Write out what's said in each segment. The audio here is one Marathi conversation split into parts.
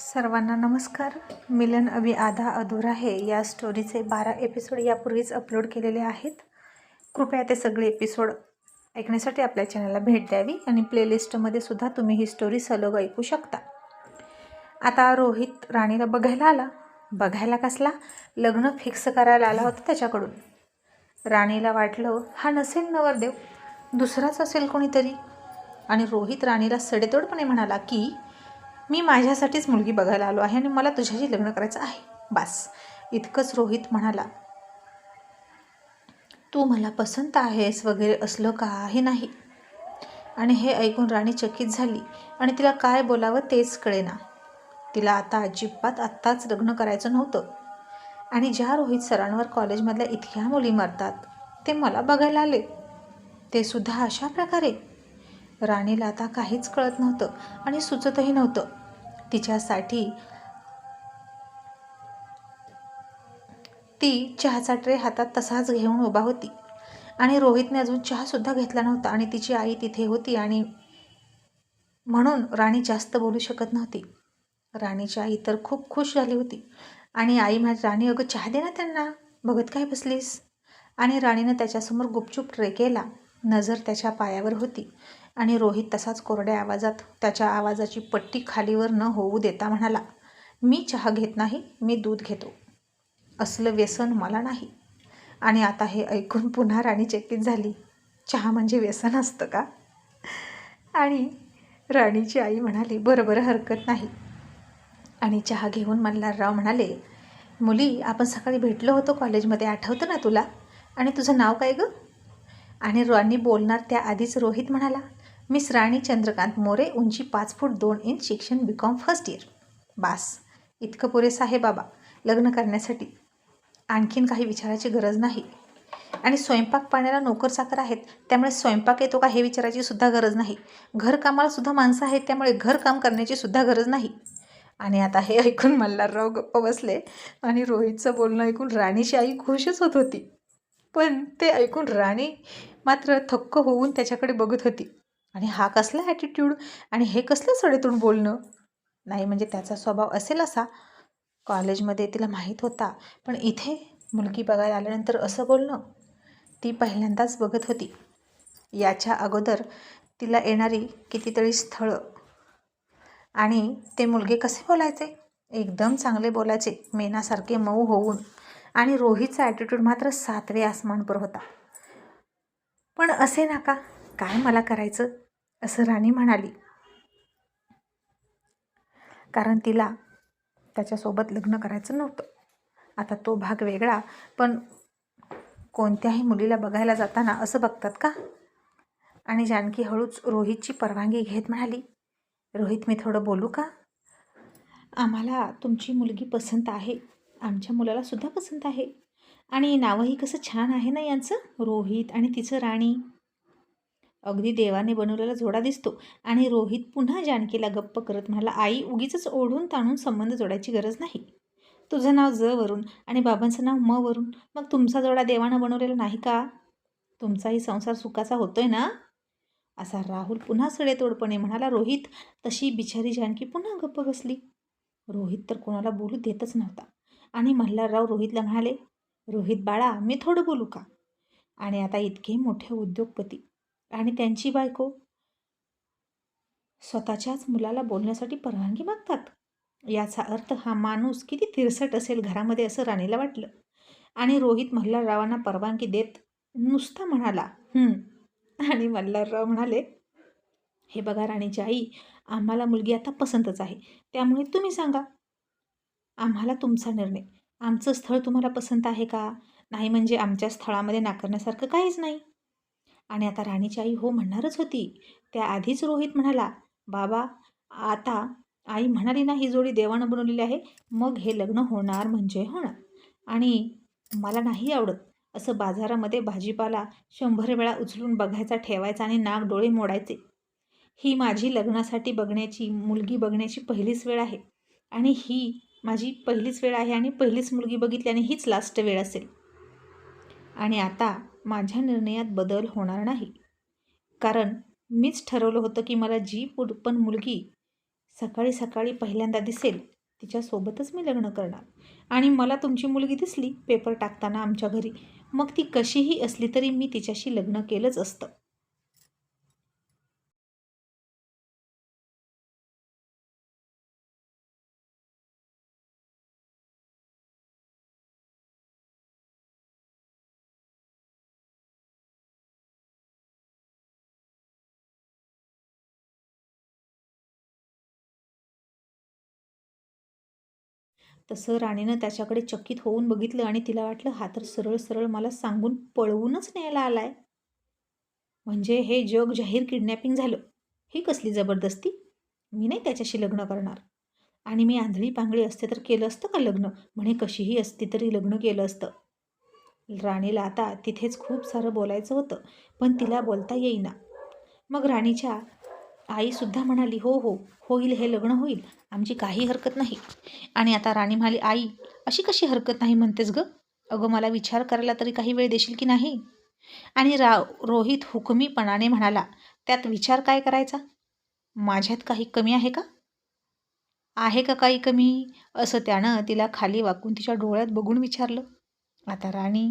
सर्वांना नमस्कार. मिलन अभी आधा अधुरा हे या स्टोरीचे बारा एपिसोड यापूर्वीच अपलोड केलेले आहेत. कृपया ते सगळे एपिसोड ऐकण्यासाठी आपल्या चॅनलला भेट द्यावी आणि प्लेलिस्टमध्ये सुद्धा तुम्ही ही स्टोरी सलग ऐकू शकता. आता रोहित राणीला बघायला आला. बघायला कसला? लग्न फिक्स करायला आला होता त्याच्याकडून. राणीला वाटलं हा नसेल नवरदेव दुसराच असेल कोणीतरी. आणि रोहित राणीला सडेतोडपणे म्हणाला की मी माझ्यासाठीच मुलगी बघायला आलो आहे आणि मला तुझ्याशी लग्न करायचं आहे. बास. इतकंच रोहित म्हणाला तू मला पसंत आहेस वगैरे असलं काही नाही. आणि हे ऐकून राणी चकित झाली आणि तिला काय बोलावं तेच कळेना. तिला आता अजिबात आत्ताच लग्न करायचं नव्हतं. आणि ज्या रोहित सरांवर कॉलेजमधल्या इतक्या मुली मरतात ते मला बघायला आले. ते सुद्धा अशा प्रकारे? राणीला आता काहीच कळत नव्हतं आणि सुचतही नव्हतं. तिच्यासाठी ती चहाचा ट्रे हातात तसाच घेऊन उभा होती. आणि रोहितने अजून चहासुद्धा घेतला नव्हता आणि तिची आई तिथे होती आणि म्हणून राणी जास्त बोलू शकत नव्हती. राणीची आई तर खूप खुश झाली होती. आणि आई माझी राणी अगं चहा दे ना त्यांना. बघत काय बसलीस? आणि राणीनं त्याच्यासमोर गुपचूप ट्रे केला. नजर त्याच्या पायावर होती. आणि रोहित तसाच कोरड्या आवाजात त्याच्या आवाजाची पट्टी खालीवर न होऊ देता म्हणाला मी चहा घेत नाही मी दूध घेतो. असलं व्यसन मला नाही. आणि आता हे ऐकून पुन्हा राणी चकित झाली चहा म्हणजे व्यसन असतं का? आणि राणीची आई म्हणाली बरं बरं हरकत नाही. आणि चहा घेऊन मल्हारराव म्हणाले मुली आपण सकाळी भेटलो होतो कॉलेजमध्ये आठवतं ना तुला? आणि तुझं नाव काय गं? आणि राणी बोलणार त्याआधीच रोहित म्हणाला मिस राणी चंद्रकांत मोरे उंची पाच फूट दोन इंच शिक्षण बी कॉम फर्स्ट इयर बास इतकं पुरेसं आहे बाबा लग्न करण्यासाठी. आणखीन काही विचारायची गरज नाही. आणि स्वयंपाक पाण्याला नोकर चाकर आहेत त्यामुळे स्वयंपाक येतो का हे विचारायची सुद्धा गरज नाही. घरकामाला सुद्धा माणसं आहेत त्यामुळे घरकाम करण्याची सुद्धा गरज नाही. आणि आता हे ऐकून मल्हारराव गप्प बसले आणि रोहितचं बोलणं ऐकून राणीची आई खुशच होत होती. पण ते ऐकून राणी मात्र थक्क होऊन त्याच्याकडे बघत होती. आणि हा कसला ॲटिट्यूड आणि हे कसलं सडेतून बोलणं? नाही म्हणजे त्याचा स्वभाव असेल असा. कॉलेजमध्ये तिला माहीत होता. पण इथे मुलगी बघायला आल्यानंतर असं बोलणं? ती पहिल्यांदाच बघत होती. याच्या अगोदर तिला येणारी कितीतरी स्थळं. आणि ते मुलगे कसे बोलायचे? एकदम चांगले बोलायचे. मेनासारखे मऊ होऊन. आणि रोहितचा ॲटिट्यूड मात्र सातवे आसमानपर होता. पण असे नाका. काय मला करायचं? असं राणी म्हणाली. कारण तिला त्याच्यासोबत लग्न करायचं नव्हतं. आता तो भाग वेगळा पण कोणत्याही मुलीला बघायला जाताना असं बघतात का? आणि जानकी हळूच रोहितची परवानगी घेत म्हणाली रोहित मी थोडं बोलू का? आम्हाला तुमची मुलगी पसंत आहे. आमच्या मुलाला सुद्धा पसंत आहे. आणि नावही कसं छान आहे ना यांचं? रोहित आणि तिचं राणी. अगदी देवाने बनवलेला जोडा दिसतो. आणि रोहित पुन्हा जानकीला गप्प करत म्हणाला आई उगीच ओढून ताणून संबंध जोडायची गरज नाही. तुझं नाव ज वरून आणि बाबांचं नाव म वरून मग तुमचा जोडा देवानं बनवलेला नाही का? तुमचाही संसार सुखाचा होतोय ना? असा राहुल पुन्हा सडेतोडपणे म्हणाला रोहित तशी बिचारी जानकी पुन्हा गप्प बसली. रोहित तर कोणाला बोलू देतच नव्हता. आणि मल्हारराव रोहितला म्हणाले रोहित बाळा मी थोडं बोलू का? आणि आता इतके मोठे उद्योगपती आणि त्यांची बायको स्वतःच्याच मुलाला बोलण्यासाठी परवानगी मागतात. याचा अर्थ हा माणूस किती तिरसट असेल घरामध्ये असं राणीला वाटलं. आणि रोहित मल्हाररावांना परवानगी देत नुसता म्हणाला आणि मल्हारराव म्हणाले हे बघा राणीची आई आम्हाला मुलगी आता पसंतच आहे. त्यामुळे तुम्ही सांगा. आम्हाला तुमचा निर्णय. आमचं स्थळ तुम्हाला पसंत आहे का? नाही म्हणजे आमच्या स्थळामध्ये नाकारण्यासारखं काहीच नाही. आणि आता राणीची आई हो म्हणणारच होती. त्याआधीच रोहित म्हणाला बाबा आता आई म्हणाली ना ही जोडी देवानं बनवलेली आहे मग हे लग्न होणार म्हणजे होणार. आणि मला नाही आवडत असं बाजारामध्ये भाजीपाला शंभर वेळा उचलून बघायचा ठेवायचा आणि नाक डोळे मोडायचे. ही माझी लग्नासाठी बघण्याची मुलगी बघण्याची पहिलीच वेळ आहे. आणि ही माझी पहिलीच वेळ आहे आणि पहिलीच मुलगी बघितली आणि हीच लास्ट वेळ असेल. आणि आता माझ्या निर्णयात बदल होणार नाही. कारण मीच ठरवलं होतं की मला जी पुढ पण मुलगी सकाळी सकाळी पहिल्यांदा दिसेल तिच्यासोबतच मी लग्न करणार. आणि मला तुमची मुलगी दिसली पेपर टाकताना आमच्या घरी. मग ती कशीही असली तरी मी तिच्याशी लग्न केलंच असतं. तसं राणीनं त्याच्याकडे चकित होऊन बघितलं आणि तिला वाटलं हा तर सरळ सरळ मला सांगून पळवूनच न्यायला आलाय. म्हणजे हे जग जाहीर किडनॅपिंग झालं. ही कसली जबरदस्ती? मी नाही त्याच्याशी लग्न करणार. आणि मी आंधळी पांगळी असते तर केलं असतं का लग्न? म्हणे कशीही असती तरी लग्न केलं असतं. राणीला आता तिथेच खूप सारं बोलायचं होतं पण तिला बोलता येईना. मग राणीच्या आईसुद्धा म्हणाली हो हो होईल हे लग्न होईल आमची काही हरकत नाही. आणि आता राणी म्हणाली आई अशी कशी हरकत नाही म्हणतेस ग? अगं मला विचार करायला तरी काही वेळ देशील की नाही? आणि रा रोहित हुकमीपणाने म्हणाला त्यात विचार काय करायचा? माझ्यात काही कमी आहे का? आहे का काही कमी? असं त्यानं तिला खाली वाकून तिच्या डोळ्यात बघून विचारलं. आता राणी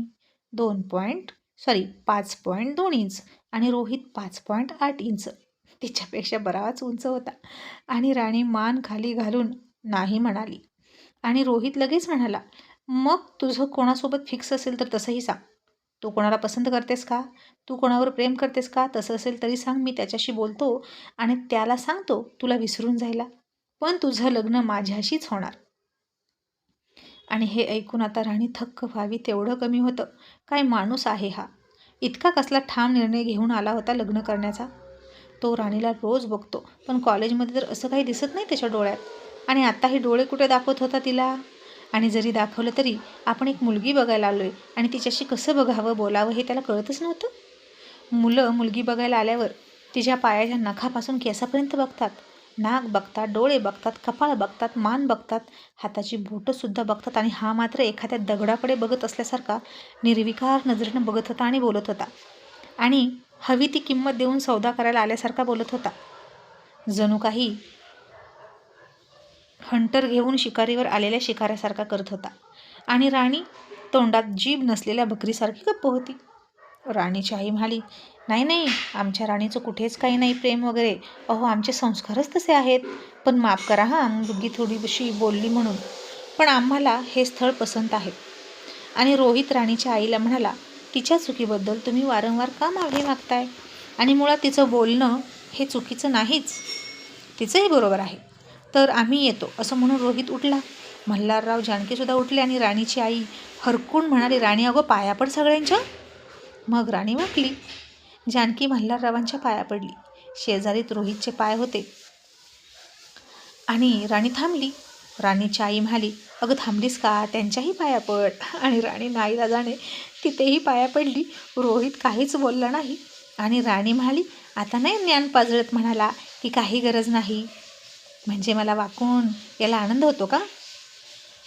दोन पॉईंट सॉरी पाच पॉईंट दोन इंच आणि रोहित पाच पॉईंट आठ इंच. तिच्यापेक्षा बराच उंच होता. आणि राणी मान खाली घालून नाही म्हणाली. आणि रोहित लगेच म्हणाला मग तुझं कोणासोबत फिक्स असेल तर तसंही सांग. तू कोणाला पसंत करतेस का? तू कोणावर प्रेम करतेस का? तसं असेल तरी सांग मी त्याच्याशी बोलतो आणि त्याला सांगतो तुला विसरून जायला. पण तुझं लग्न माझ्याशीच होणार. आणि हे ऐकून आता राणी थक्क व्हावी तेवढं कमी होतं. काय माणूस आहे हा? इतका कसला ठाम निर्णय घेऊन आला होता लग्न करण्याचा? तो राणीला रोज बघतो. पण कॉलेजमध्ये तर असं काही दिसत नाही त्याच्या डोळ्यात. आणि आत्ता हे डोळे कुठे दाखवत होता तिला? आणि जरी दाखवलं तरी आपण एक मुलगी बघायला आलो आहे आणि तिच्याशी कसं बघावं बोलावं हे त्याला कळतच नव्हतं. मुलं मुलगी बघायला आल्यावर तिच्या पायाच्या नखापासून केसापर्यंत बघतात. नाक बघतात डोळे बघतात कपाळ बघतात मान बघतात हाताची बोटंसुद्धा बघतात आणि हा मात्र एखाद्या दगडाकडे बघत असल्यासारखा निर्विकार नजरेनं बघत होता आणि बोलत होता. आणि हवी ती किंमत देऊन सौदा करायला आल्यासारखा बोलत होता. जणू काही हंटर घेऊन शिकारीवर आलेल्या शिकाऱ्यासारखा करत होता. आणि राणी तोंडात जीभ नसलेल्या बकरीसारखी गप्प होती. राणीची आई म्हणाली नाही नाही आमच्या राणीचं कुठेच काही नाही प्रेम वगैरे. अहो आमचे संस्कारच तसे आहेत. पण माफ करा हां मुलगी थोडीशी बोलली म्हणून. पण आम्हाला हे स्थळ पसंत आहे. आणि रोहित राणीच्या आईला म्हणाला तिच्या चुकीबद्दल तुम्ही वारंवार का माफी मागताय? आणि मुळात तिचं बोलणं हे चुकीचं नाहीच. तिचंही बरोबर आहे. तर आम्ही येतो असं म्हणून रोहित उठला. मल्हारराव जानकीसुद्धा उठले आणि राणीची आई हरकून म्हणाली राणी अगो पाया पड सगळ्यांच्या. मग राणी वाकली जानकी मल्हाररावांच्या पाया पडली. शेजारीत रोहितचे पाय होते. आणि राणी थांबली. राणीची आई म्हणाली अगं थांबलीस का? त्यांच्याही पाया पड. आणि राणी नाईला जाणे तिथेही पाया पडली. रोहित काहीच बोलला नाही. आणि राणी म्हणाली आता नाही ज्ञान पाजळत म्हणाला की काही गरज नाही. म्हणजे मला वाकून याला आनंद होतो का?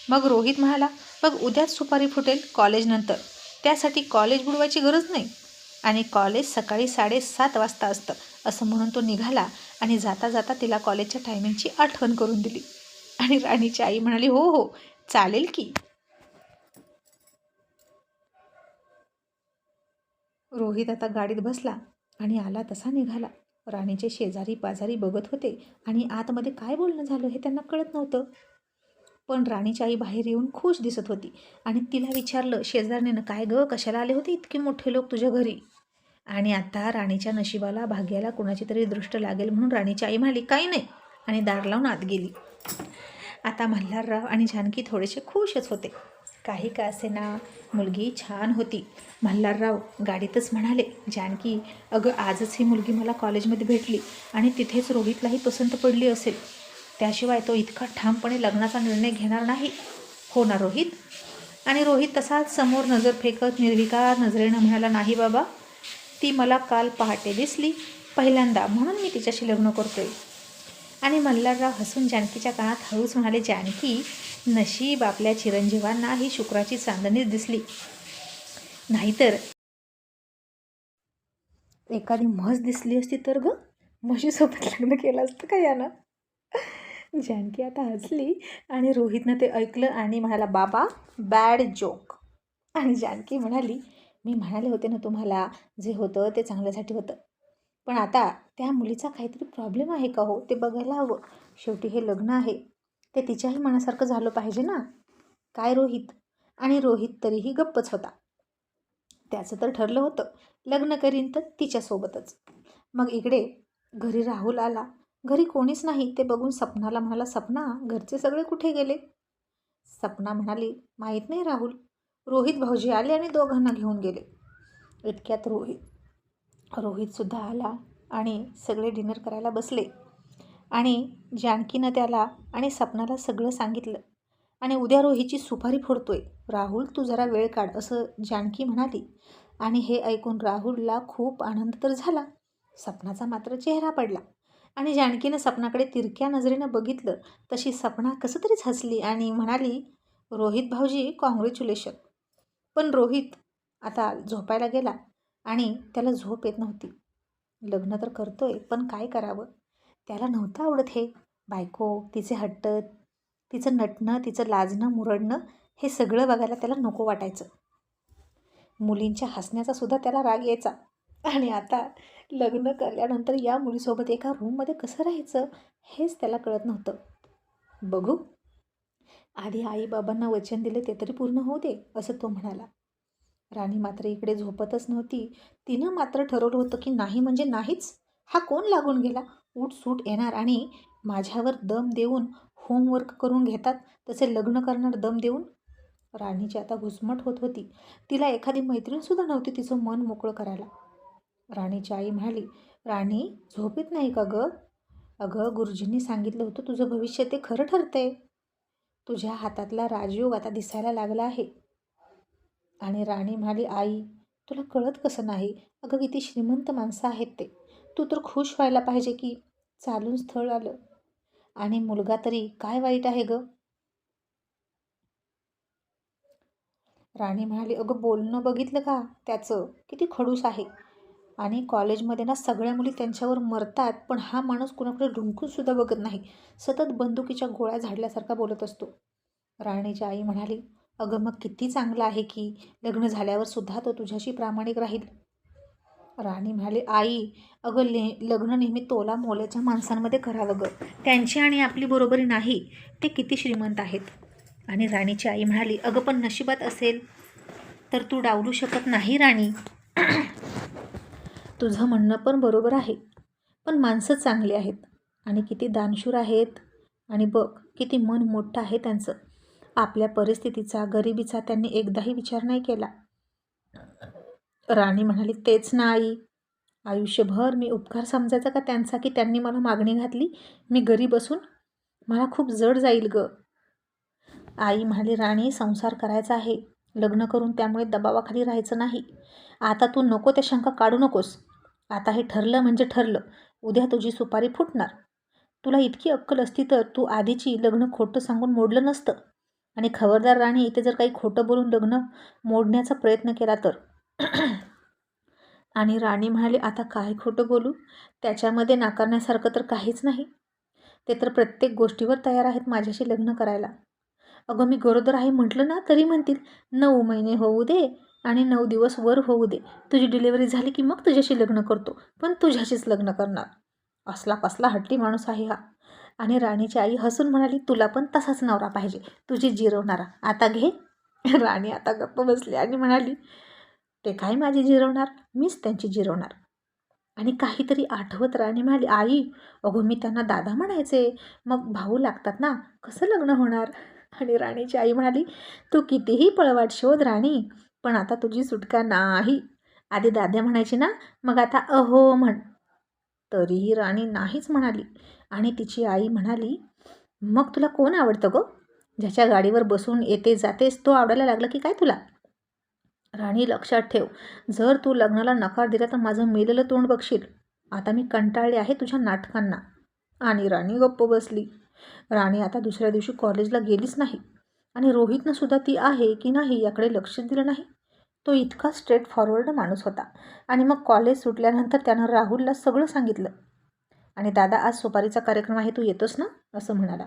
मग रोहित म्हणाला मग उद्याच सुपारी फुटेल कॉलेजनंतर त्यासाठी कॉलेज बुडवायची गरज नाही. आणि कॉलेज सकाळी साडेसात वाजता असतं. असं म्हणून तो निघाला आणि जाता जाता तिला कॉलेजच्या टायमिंगची आठवण करून दिली. आणि राणीची आई म्हणाली हो हो चालेल की. रोहित आता गाडीत बसला आणि आला तसा निघाला. राणीचे शेजारी पाजारी बघत होते आणि आतमध्ये काय बोलणं झालं हे त्यांना कळत नव्हतं. पण राणीची आई बाहेर येऊन खुश दिसत होती आणि तिला विचारलं शेजारनीनं काय गं कशाला आले होते इतके मोठे लोक तुझ्या घरी? आणि आता राणीच्या नशिबाला भाग्याला कुणाची तरी दृष्ट लागेल म्हणून राणीची आई म्हणाली काही नाही. आणि दार लावून आत गेली. आता मल्हारराव आणि जानकी थोडेसे खुशच होते. काही का असेना मुलगी छान होती. मल्हारराव गाडीतच म्हणाले जानकी अगं आजच ही मुलगी मला कॉलेजमध्ये भेटली आणि तिथेच रोहितलाही पसंत पडली असेल. त्याशिवाय तो इतका ठामपणे लग्नाचा निर्णय घेणार नाही. हो ना रोहित? आणि रोहित तसाच समोर नजर फेकत निर्विकार नजरेनं म्हणाला नाही बाबा ती मला काल पहाटे दिसली. पहिल्यांदा म्हणून मी तिच्याशी लग्न करतोय. आणि मल्हारराव हसून जानकीच्या कानात हळूच म्हणाले जानकी नशीब आपल्या चिरंजीवांना ही शुक्राची चांदणी दिसली. नाहीतर एखादी म्हस दिसली असती तर ग? म्हशीसोबत लग्न केलं असतं का यानं? जानकी आता हसली आणि रोहितनं ते ऐकलं आणि म्हणाला बाबा बॅड जोक. आणि जानकी म्हणाली मी म्हणाले होते ना तुम्हाला जे होतं ते चांगल्यासाठी होतं. पण आता त्या मुलीचा काहीतरी प्रॉब्लेम आहे का हो? ते बघायला हवं. शेवटी हे लग्न आहे. ते तिच्याही मनासारखं झालं पाहिजे ना? काय रोहित? आणि रोहित तरीही गप्पच होता. त्याचं तर ठरलं होतं. लग्न करीन तर तिच्यासोबतच. मग इकडे घरी राहुल आला. घरी कोणीच नाही. ते बघून सपनाला म्हणाला सपना घरचे सगळे कुठे गेले? सपना म्हणाली माहीत नाही राहुल. रोहित भाऊजी आले आणि दोघांना घेऊन गेले. इतक्यात रोहित रोहितसुद्धा आला आणि सगळे डिनर करायला बसले. आणि जानकीनं त्याला आणि सपनाला सगळं सांगितलं. आणि उद्या रोहितची सुपारी फोडतोय. राहुल तू जरा वेळ काढ असं जानकी म्हणाली. आणि हे ऐकून राहुलला खूप आनंद तर झाला. सपनाचा मात्र चेहरा पडला. आणि जानकीनं सपनाकडे तिरक्या नजरेनं बघितलं. तशी सपना कसं तरीच हसली आणि म्हणाली रोहित भाऊजी कॉंग्रॅच्युलेशन पण रोहित आता झोपायला गेला. आणि त्याला झोप येत नव्हती. लग्न तर करतोय पण काय करावं? त्याला नव्हतं आवडत हे. बायको तिचे हट्ट तिचं नटणं तिचं लाजणं मुरडणं हे सगळं बघायला त्याला नको वाटायचं. मुलींच्या हसण्याचा सुद्धा त्याला राग यायचा. आणि आता लग्न केल्यानंतर या मुलीसोबत एका रूममध्ये कसं राहायचं हेच त्याला कळत नव्हतं. बघू. आधी आईबाबांना वचन दिले ते तरी पूर्ण होऊ दे असं तो म्हणाला. राणी मात्र इकडे झोपतच नव्हती. तिनं मात्र ठरवलं होतं की नाही म्हणजे नाहीच. हा कोण लागून गेला? उठ सूट येणार आणि माझ्यावर दम देऊन होमवर्क करून घेतात. तसे लग्न करणार दम देऊन? राणीची आता घुसमट होत होती. तिला एखादी मैत्रीणसुद्धा नव्हती तिचं मन मोकळं करायला. राणीची आई म्हणाली राणी झोपेत नाही का गं? अगं गुरुजींनी सांगितलं होतं तुझं भविष्य ते खरं ठरतंय. तुझ्या हातातला राजयोग आता दिसायला लागला आहे. आणि राणी म्हणाली आई तुला कळत कसं नाही? अगं किती श्रीमंत माणसं आहेत ते. तू तर खुश व्हायला पाहिजे की चालून स्थळ आलं. आणि मुलगा तरी काय वाईट आहे ग? राणी म्हणाली अगं बोलणं बघितलं का? त्याचं किती खडूस आहे. आणि कॉलेजमध्ये ना सगळ्या मुली त्यांच्यावर मरतात पण हा माणूस कुणाकडे ढुंकूनसुद्धा बघत नाही. सतत बंदुकीच्या गोळ्या झाडल्यासारखा बोलत असतो. राणीची आई म्हणाली अगं मग किती चांगलं आहे की लग्न झाल्यावर सुद्धा तो तुझ्याशी प्रामाणिक राहील? राणी म्हणाली आई अगं ले लग्न नेहमी तोला मोल्याच्या माणसांमध्ये करावं गं. त्यांची आणि आपली बरोबरी नाही ते किती श्रीमंत आहेत. आणि राणीची आई म्हणाली अगं पण नशिबात असेल तर तू डावलू शकत नाही राणी. तुझं म्हणणं पण बरोबर आहे पण माणसं चांगली आहेत आणि किती दानशूर आहेत. आणि बघ किती मन मोठं आहे त्यांचं. आपल्या परिस्थितीचा गरिबीचा त्यांनी एकदाही विचार नाही केला. राणी म्हणाली तेच ना आई. आयुष्यभर मी उपकार समजायचा का त्यांचा की त्यांनी मला मागणी घातली? मी गरीब असून मला खूप जड जाईल ग. आई म्हणाली राणी संसार करायचा आहे. लग्न करून त्यामुळे दबावाखाली राहायचं नाही. आता तू नको त्या शंका काढू नकोस. आता हे ठरलं म्हणजे ठरलं. उद्या तुझी सुपारी फुटणार. तुला इतकी अक्कल असती तर तू आधीची लग्न खोटं सांगून मोडलं नसतं. आणि खबरदार राणी इथे जर काही खोटं बोलून लग्न मोडण्याचा प्रयत्न केला तर? आणि राणी म्हणाली आता काय खोटं बोलू? त्याच्यामध्ये नाकारण्यासारखं तर काहीच नाही. ते तर प्रत्येक गोष्टीवर तयार आहेत माझ्याशी लग्न करायला. अगं मी गरोदर आहे म्हटलं ना तरी म्हणतील नऊ महिने होऊ दे आणि नऊ दिवस वर होऊ दे. तुझी डिलिव्हरी झाली की मग तुझ्याशी लग्न करतो पण तुझ्याशीच लग्न करणार. असला कसला हट्टी माणूस आहे हा. आणि राणीची आई हसून म्हणाली तुला पण तसाच नवरा पाहिजे. तुझी जिरवणारा. आता घे. राणी आता गप्प बसली आणि म्हणाली ते काय माझी जिरवणार? मीच त्यांची जिरवणार. आणि काहीतरी आठवत राणी म्हणाली आई अगो मी त्यांना दादा म्हणायचे. मग भाऊ लागतात ना? कसं लग्न होणार? आणि राणीची आई म्हणाली तू कितीही पळवाट शोध राणी पण आता तुझी सुटका नाही. आधी दाद्या म्हणायची ना मग आता अहो म्हण. तरीही राणी नाहीच म्हणाली. आणि तिची आई म्हणाली मग तुला कोण आवडतं गो? ज्याच्या गाडीवर बसून येते जातेस तो आवडायला लागला की काय तुला? राणी लक्षात ठेव जर तू लग्नाला नकार दिला तर माझं मेलेलं तोंड बघशील. आता मी कंटाळले आहे तुझ्या नाटकांना. आणि राणी गप्प बसली. राणी आता दुसऱ्या दिवशी कॉलेजला गेलीच नाही. आणि रोहितनं सुद्धा ती आहे की नाही याकडे लक्ष दिलं नाही. तो इतका स्ट्रेट फॉरवर्ड माणूस होता. आणि मग कॉलेज सुटल्यानंतर त्यानं राहुलला सगळं सांगितलं. आणि दादा आज सुपारीचा कार्यक्रम आहे तू येतोस ना? असं म्हणाला.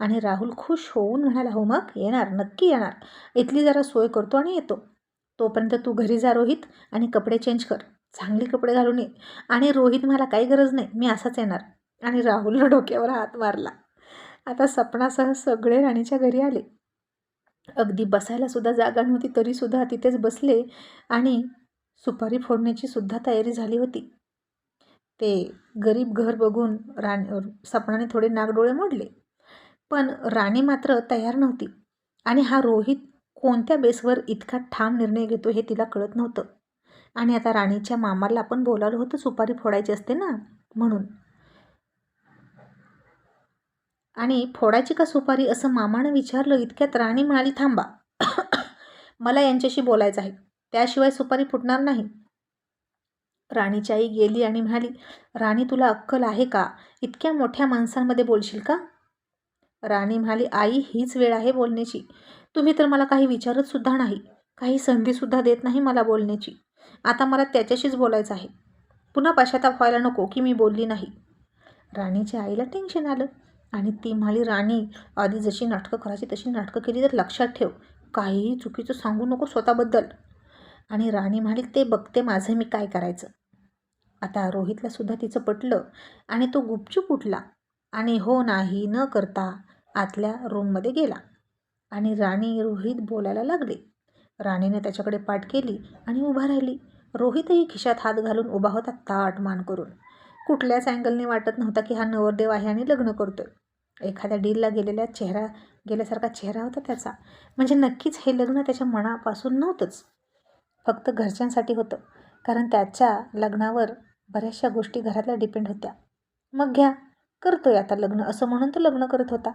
आणि राहुल खुश होऊन म्हणाला हो मग येणार नक्की येणार. इथली जरा सोय करतो आणि येतो. तोपर्यंत तू घरी जा रोहित आणि कपडे चेंज कर. चांगले कपडे घालून ये. आणि रोहित मला काही गरज नाही मी असाच येणार. आणि राहुलनं डोक्यावर हात मारला. आता सपनासह सगळे राणीच्या घरी आले. अगदी बसायला सुद्धा जागा नव्हती तरीसुद्धा तिथेच बसले आणि सुपारी फोडण्याची सुद्धा तयारी झाली होती. ते गरीब घर बघून राणी सपनाने थोडे नागडोळे मोडले. पण राणी मात्र तयार नव्हती आणि हा रोहित कोणत्या बेसवर इतका ठाम निर्णय घेतो हे तिला कळत नव्हतं. आणि आता राणीच्या मामाला आपण बोलावलं होतं सुपारी फोडायची असते ना? म्हणून. आणि फोडायची का सुपारी असं मामानं विचारलं इतक्यात राणी म्हणाली थांबा. मला यांच्याशी बोलायचं आहे. त्याशिवाय सुपारी फुटणार नाही. राणीची आई गेली आणि म्हणाली राणी तुला अक्कल आहे का? इतक्या मोठ्या माणसांमध्ये बोलशील का? राणी म्हणाली आई हीच वेळ आहे बोलण्याची. तुम्ही तर मला काही विचारतसुद्धा नाही. काही संधीसुद्धा देत नाही मला बोलण्याची. आता मला त्याच्याशीच बोलायचं आहे. पुन्हा पश्चाताप व्हायला नको की मी बोलली नाही. राणीच्या आईला टेन्शन आलं. आणि ती म्हणाली राणी आधी जशी नाटकं करायची तशी नाटकं केली तर लक्षात ठेव. काहीही चुकीचं सांगू नको स्वतःबद्दल. आणि राणी म्हणाली ते बघते माझं मी काय करायचं. आता रोहितला सुद्धा तिचं पटलं आणि तो गुपचूप उठला आणि हो नाही न करता आतल्या रूममध्ये गेला. आणि राणी रोहित बोलायला लागले. राणीने त्याच्याकडे पाठ केली आणि उभा राहिली. रोहितही खिशात हात घालून उभा होता ताट मान करून. कुठल्याच अँगलने वाटत नव्हता की हा नवरदेव आहे आणि लग्न करतो आहे एखाद्या डीलला गेलेल्या चेहरा गेल्यासारखा चेहरा होता त्याचा. म्हणजे नक्कीच हे लग्न त्याच्या मनापासून नव्हतंच. फक्त घरच्यांसाठी होतं. कारण त्याच्या लग्नावर बऱ्याचशा गोष्टी घरातल्या डिपेंड होत्या. मग घ्या करतोय आता लग्न. असं म्हणून तो लग्न करत होता.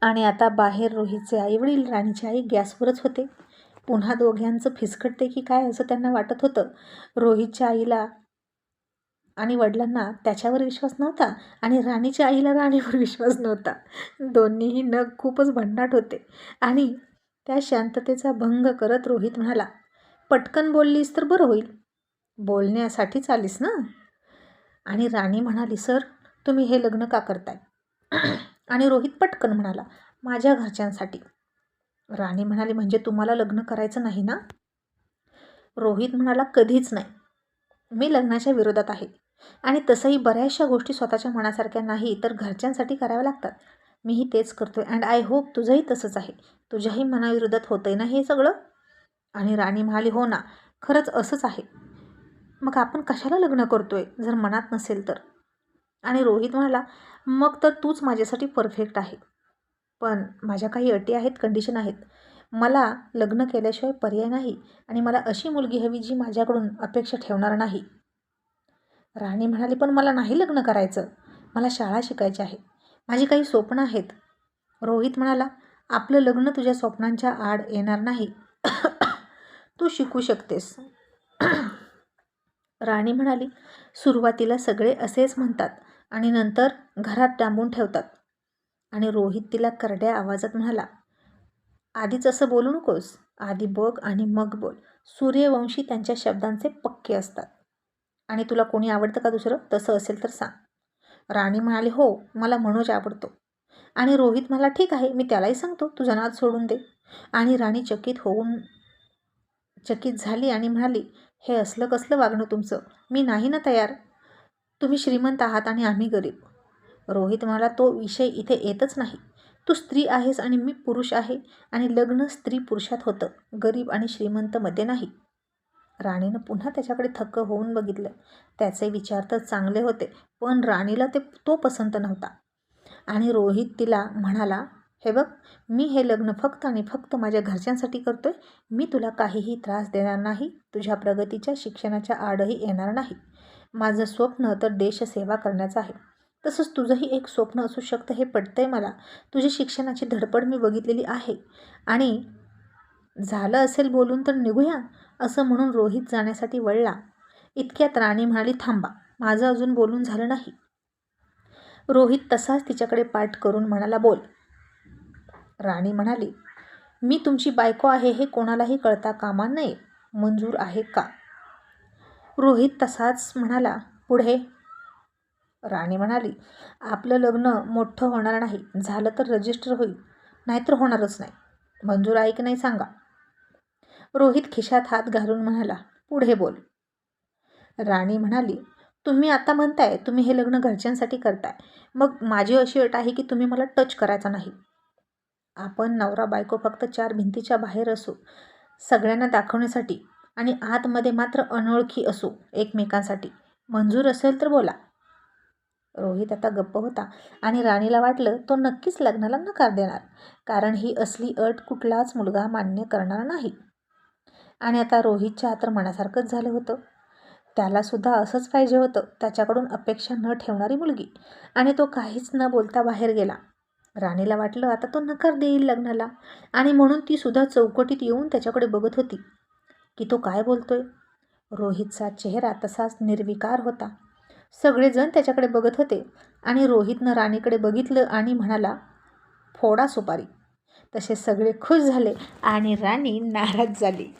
आणि आता बाहेर रोहितचे आईवडील राणीचे आई गॅसवरच होते. पुन्हा दोघ्यांचं फिसकटते की काय असं त्यांना वाटत होतं. रोहितच्या आईला आणि वडिलांना त्याच्यावर विश्वास नव्हता आणि राणीच्या आईला राणीवर विश्वास नव्हता. दोन्हीही नग खूपच भन्नाट होते आणि त्या शांततेचा भंग करत रोहित म्हणाला पटकन बोललीस तर बरं होईल. बोलण्यासाठीच आलीस ना? आणि राणी म्हणाली सर तुम्ही हे लग्न का करताय? आणि रोहित पटकन म्हणाला माझ्या घरच्यांसाठी. राणी म्हणाली म्हणजे तुम्हाला लग्न करायचं नाही ना? रोहित म्हणाला कधीच नाही. मी लग्नाच्या विरोधात आहे. आणि तसंही बऱ्याचशा गोष्टी स्वतःच्या मनासारख्या नाही तर घरच्यांसाठी कराव्या लागतात. मीही तेच करतोय अँड आय होप तुझंही तसंच आहे. तुझ्याही मनाविरोधात होतंय ना हे सगळं? आणि राणी म्हणाली हो ना खरंच असंच आहे. मग आपण कशाला लग्न करतोय जर मनात नसेल तर? आणि रोहित म्हणाला मग तर तूच माझ्यासाठी परफेक्ट आहे. पण माझ्या काही अटी आहेत कंडिशन आहेत. मला लग्न केल्याशिवाय पर्याय नाही आणि मला अशी मुलगी हवी जी माझ्याकडून अपेक्षा ठेवणार नाही. राणी म्हणाली पण मला नाही लग्न करायचं. मला शाळा शिकायची आहे. माझी काही स्वप्न आहेत. रोहित म्हणाला आपलं लग्न तुझ्या स्वप्नांच्या आड येणार नाही. तू शिकू शकतेस. राणी म्हणाली सुरुवातीला सगळे असेच म्हणतात आणि नंतर घरात डांबून ठेवतात. आणि रोहित तिला करड्या आवाजात म्हणाला आधीच असं बोलू नकोस. आधी बघ आणि मग बोल. सूर्यवंशी त्यांच्या शब्दांचे पक्के असतात. आणि तुला कोणी आवडतं का दुसरं? तसं असेल तर सांग. राणी म्हणाली हो मला मनोज आवडतो. आणि रोहित मला ठीक आहे मी त्यालाही सांगतो तुझा नाद सोडून दे. आणि राणी चकित होऊन चकित झाली आणि म्हणाली हे असलं कसलं वागणं तुमचं? मी नाही ना तयार. तुम्ही श्रीमंत आहात आणि आम्ही गरीब. रोहित म्हणाला तो विषय इथे येतच नाही. तू स्त्री आहेस आणि मी पुरुष आहे आणि लग्न स्त्री पुरुषात होतं. गरीब आणि श्रीमंतमध्ये नाही. राणीनं पुन्हा त्याच्याकडे थक्क होऊन बघितलं. त्याचे विचार तर चांगले होते पण राणीला ते तो पसंत नव्हता. आणि रोहित तिला म्हणाला हे बघ मी हे लग्न फक्त आणि फक्त माझ्या घरच्यांसाठी करतोय. मी तुला काहीही त्रास देणार नाही तुझ्या प्रगतीच्या शिक्षणाच्या आडही येणार नाही. माझं स्वप्न तर देशसेवा करण्याचं आहे. तसंच तुझंही एक स्वप्न असू शकतं हे पटतंय मला. तुझी शिक्षणाची धडपड मी बघितलेली आहे. आणि झालं असेल बोलून तर निघूया. असं म्हणून रोहित जाण्यासाठी वळला. इतक्यात राणी म्हणाली थांबा माझं अजून बोलून झालं नाही. रोहित तसाच तिच्याकडे पाठ करून म्हणाला बोल. राणी म्हणाली मी तुमची बायको आहे हे कोणालाही कळता कामा नये. मंजूर आहे का? रोहित तसाच म्हणाला पुढे. राणी म्हणाली आपलं लग्न मोठं होणार नाही. झालं तर रजिस्टर होईल. नाहीतर होणारच नाही. मंजूर आहे की नाही सांगा. रोहित खिशात हात घालून म्हणाला पुढे बोल. राणी म्हणाली तुम्ही आता म्हणताय तुम्ही हे लग्न घरच्यांसाठी करताय. मग माझी अशी अट आहे की तुम्ही मला टच करायचा नाही. आपण नवरा बायको फक्त चार भिंतीच्या बाहेर असू सगळ्यांना दाखवण्यासाठी आणि आतमध्ये मात्र अनोळखी असू एकमेकांसाठी. मंजूर असेल तर बोला. रोहित आता गप्प होता आणि राणीला वाटलं तो नक्कीच लग्नाला नकार देणार कारण ही असली अट कुठलाच मुलगा मान्य करणार नाही. आणि आता रोहितच्या तर मनासारखंच झालं होतं. त्यालासुद्धा असंच पाहिजे होतं. त्याच्याकडून अपेक्षा न ठेवणारी मुलगी. आणि तो काहीच न बोलता बाहेर गेला. राणीला वाटलं आता तो नकार देईल लग्नाला. आणि म्हणून ती सुद्धा चौकटीत येऊन त्याच्याकडे बघत होती. की तो काय बोलतोय? रोहितचा चेहरा तसाच निर्विकार होता. सगळेजण त्याच्याकडे बघत होते. आणि रोहितनं राणीकडे बघितलं आणि म्हणाला फोडा सुपारी. तसे सगळे खुश झाले आणि राणी नाराज झाली.